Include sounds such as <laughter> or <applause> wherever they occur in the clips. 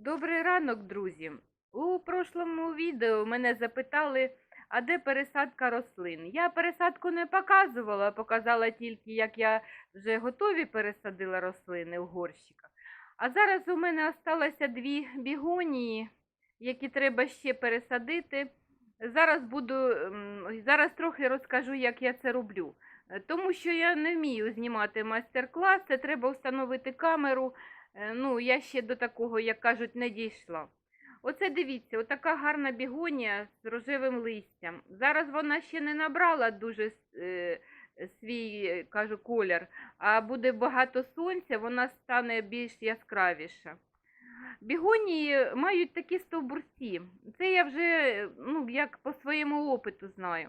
Добрий ранок, друзі. У прошлому відео мене запитали, а де пересадка рослин. Я пересадку не показувала, показала тільки, як я вже готові пересадила рослини в горщиках. А зараз у мене осталося дві бігонії, які треба ще пересадити. Зараз буду, ем, зараз трохи розкажу, як я це роблю. Е, Тому що я не вмію знімати майстер-клас, це треба встановити камеру. Е, Ну, я ще до такого, як кажуть, не дійшла. Оце дивіться, отака гарна бігонія з рожевим листям. Зараз вона ще не набрала дуже е, свій, е, кажу, колір, а буде багато сонця, вона стане більш яскравіша. Бігонії мають такі стовбурці. Це я вже ну, як по своєму опиту знаю.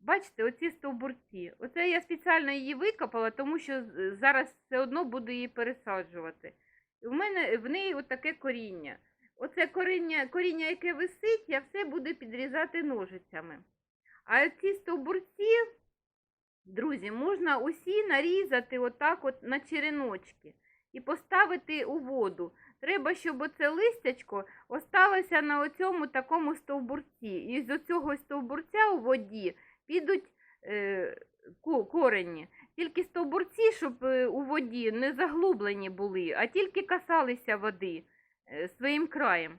Бачите, оці стовбурці. Оце я спеціально її викопала, тому що зараз все одно буду її пересаджувати. В мене в неї отаке коріння. Оце коріння, коріння, яке висить, я все буду підрізати ножицями. А ці стовбурці, друзі, можна усі нарізати отак от на череночки і поставити у воду. Треба, щоб оце листячко осталося на оцьому такому стовбурці. І з оцього стовбурця у воді підуть е, корені. Тільки стовбурці, щоб е, у воді не заглублені були, а тільки касалися води е, своїм краєм.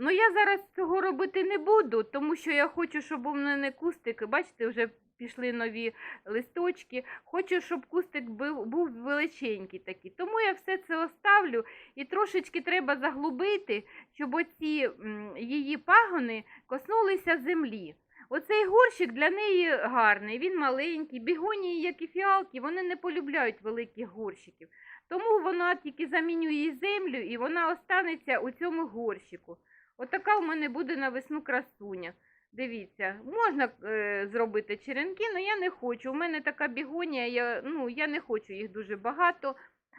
Ну я зараз цього робити не буду, тому що я хочу, щоб у мене кустик, бачите, вже пішли нові листочки. Хочу, щоб кустик був, був величенький такий. Тому я все це оставлю і трошечки треба заглубити, щоб оці її пагони коснулися землі. Оцей горщик для неї гарний, він маленький. Бігонії, як і фіалки, вони не полюбляють великих горщиків. Тому вона тільки замінює землю і вона останеться у цьому горщику. Отака в мене буде на весну красуня. Дивіться, можна е, зробити черенки, але я не хочу. У мене така бігонія, я, ну, я не хочу їх дуже багато,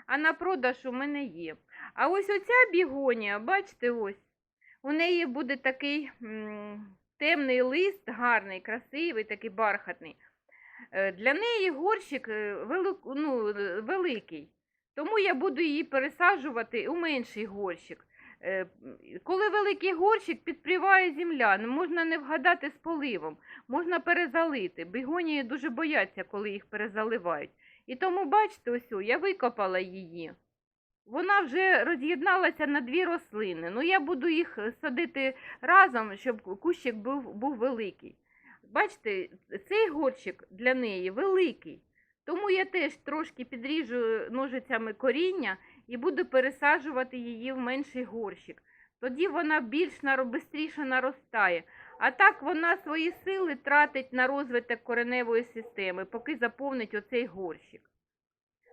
а на продаж у мене є. А ось оця бігонія, бачите, ось, у неї буде такий м, темний лист, гарний, красивий, такий бархатний. Е, Для неї горщик е, велик- ну, е, великий, тому я буду її пересаджувати у менший горщик. Коли великий горщик, підпріває земля, можна не вгадати з поливом, можна перезалити. Бігонії дуже бояться, коли їх перезаливають. І тому, бачите, ось я викопала її. Вона вже роз'єдналася на дві рослини. Ну, я буду їх е, садити разом, щоб кущик був, був великий. Бачите, цей горщик для неї великий. Тому я теж трошки підріжу ножицями коріння і буду пересаджувати її в менший горщик. Тоді вона більш швидше наростає. А так вона свої сили тратить на розвиток кореневої системи, поки заповнить оцей горщик.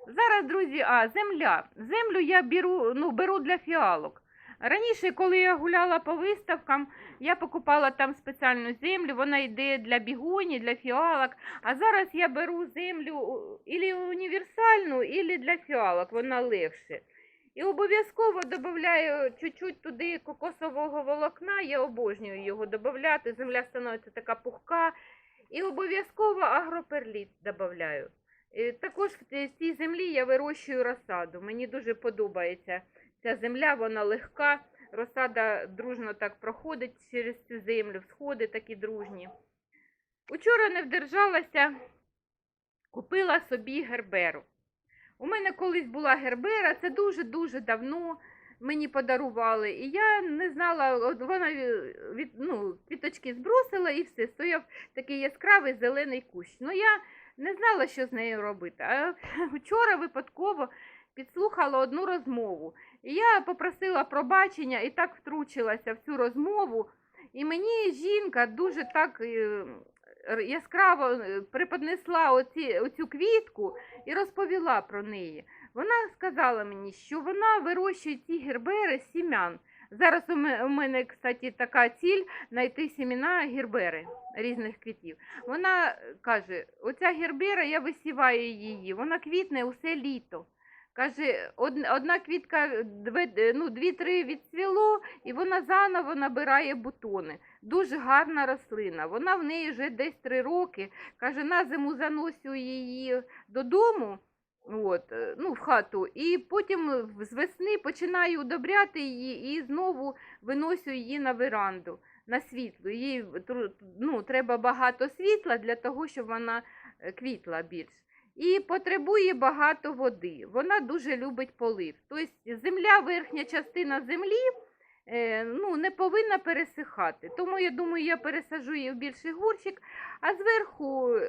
Зараз, друзі, а земля. Землю я беру, ну, беру для фіалок. Раніше, коли я гуляла по виставкам, я покупала там спеціальну землю, вона йде для бігоні, для фіалок. А зараз я беру землю ілі універсальну, ілі для фіалок, вона легше. І обов'язково додаю чуть-чуть туди кокосового волокна, я обожнюю його додати, земля становиться така пухка. І обов'язково агроперліт додаю. Е, Також в цій- землі я вирощую розсаду. Мені дуже подобається ця земля, вона легка. Розсада дружно так проходить через цю землю, всходи такі дружні. Учора не вдержалася, купила собі герберу. У мене колись була гербера, це дуже-дуже давно мені подарували. І я не знала, вона е, від, ну, квіточки збросила і все, стояв такий яскравий зелений кущ. Ну я не знала, що з нею робити. А <laughs> вчора випадково підслухала одну розмову. І я попросила пробачення і так втручилася в цю розмову. І мені жінка дуже так е, яскраво е, преподнесла оці, оцю квітку і розповіла про неї. Вона сказала мені, що вона вирощує ці гербери з сім'ян. Зараз у мене, кстати, така ціль знайти сімена гербери різних квітів. Вона е, каже: оця гербера, я висіваю її, вона квітне усе літо. Каже, одна квітка ну, дві-три відцвіло, і вона заново набирає бутони. Дуже гарна рослина. Вона в неї вже десь три роки. Каже, на зиму заносю її додому. От, е, ну, в хату. І потім е, з весни починаю удобряти її і знову виносю її на веранду, на світло. Їй ну, треба багато світла для того, щоб вона е, квітла більш. І потребує багато води. Вона дуже любить полив. Тобто земля, верхня частина землі ну, не повинна пересихати. Тому я думаю, я пересажу її в більший горщик, а зверху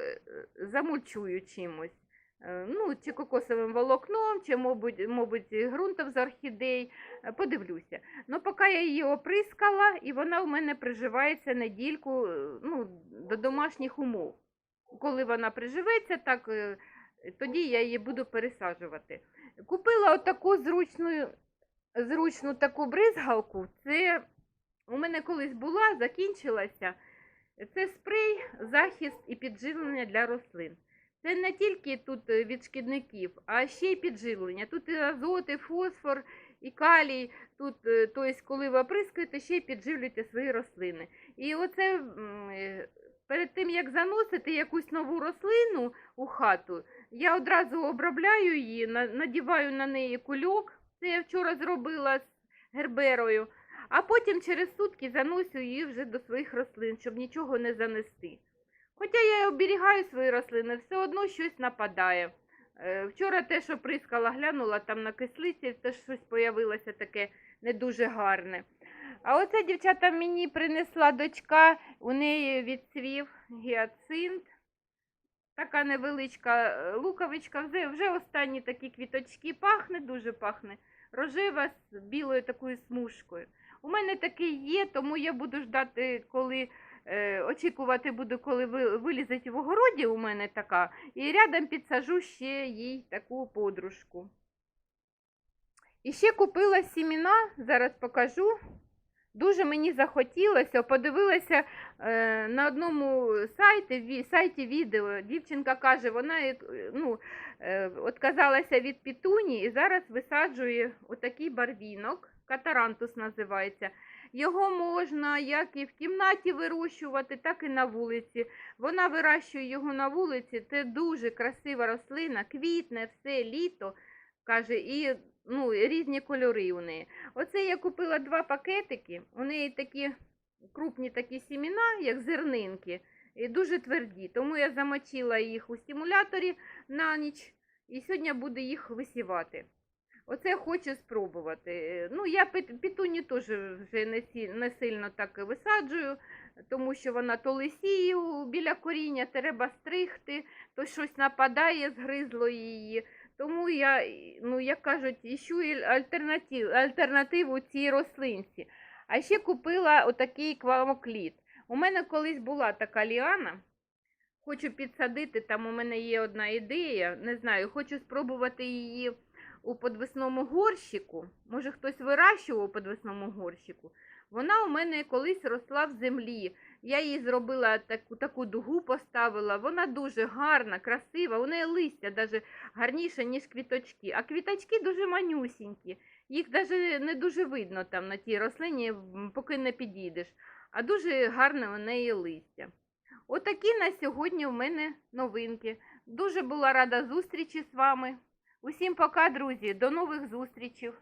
замульчую чимось. Е, Ну, чи кокосовим волокном, чи, мабуть, мабуть ґрунтом з орхідей. Е, Подивлюся. Ну, поки я її оприскала, і вона в мене приживається недільку е, ну, до домашніх умов. Коли вона приживеться, так тоді я її буду пересаджувати. Купила отаку зручну, зручну таку бризгалку. Це у мене колись була, закінчилася. Це спрей, захист і підживлення для рослин. Це не тільки тут е, від шкідників, а ще й підживлення. Тут і азот, і фосфор, і калій. Тут, е, тобто, коли ви оприскуєте, ще й підживлюєте свої рослини. І оце е, перед тим, як заносити якусь нову рослину у хату, я одразу обробляю її, надіваю на неї кульок. Це я вчора зробила з герберою. А потім через сутки заносю її вже до своїх рослин, щоб нічого не занести. Хоча я оберігаю свої рослини, все одно щось нападає. Е, Вчора те, що прискала, глянула там на кислиці, теж щось появилося таке не дуже гарне. А оце дівчата мені принесла дочка, у неї відцвів гіацинт. Така невеличка е, луковичка, вже, останні такі квіточки пахне, дуже пахне. Рожева з білою такою смужкою. У мене такий є, тому я буду ждати, коли очікувати буду, коли ви, вилізеть в огороді у мене така, і рядом підсажу ще їй таку подружку. І ще купила сіміна, зараз покажу. Дуже мені захотілося, подивилася е, на одному сайті, ві- сайті відео. Дівчинка каже, вона е, ну, е, отказалася від пітуні і зараз висаджує отакий барвінок, катарантус називається. Його можна як і в кімнаті вирощувати, так і на вулиці. Вона вирощує його на вулиці. Це дуже красива рослина, квітне все літо. Каже, і ну, різні кольори у неї. Оце я купила два пакетики. У неї такі крупні такі сіміна, як зернинки, і дуже тверді. Тому я замочила їх у стимуляторі на ніч і сьогодні буду їх висівати. Оце хочу спробувати. Ну, я петуню теж вже не, сі- не сильно так висаджую, тому що вона то лисіє біля коріння, треба стригти, то щось нападає, згризло її. Тому я, ну, як кажуть, іщу альтернатив, альтернативу цій рослинці. А ще купила отакий квамокліт. У мене колись була така ліана. Хочу підсадити, там у мене є одна ідея, не знаю, хочу спробувати її у подвесному горщику. Може, хтось вирощував у подвесному горщику. Вона у мене колись росла в землі. Я їй зробила таку, таку дугу, поставила. Вона дуже гарна, красива. У неї листя навіть гарніше, ніж квіточки. А квіточки дуже манюсінькі. Їх навіть не дуже видно там на тій рослині, поки не підійдеш. А дуже гарне у неї листя. Отакі на сьогодні в мене новинки. Дуже була рада зустрічі з вами. Усім пока, друзі, до нових зустрічей.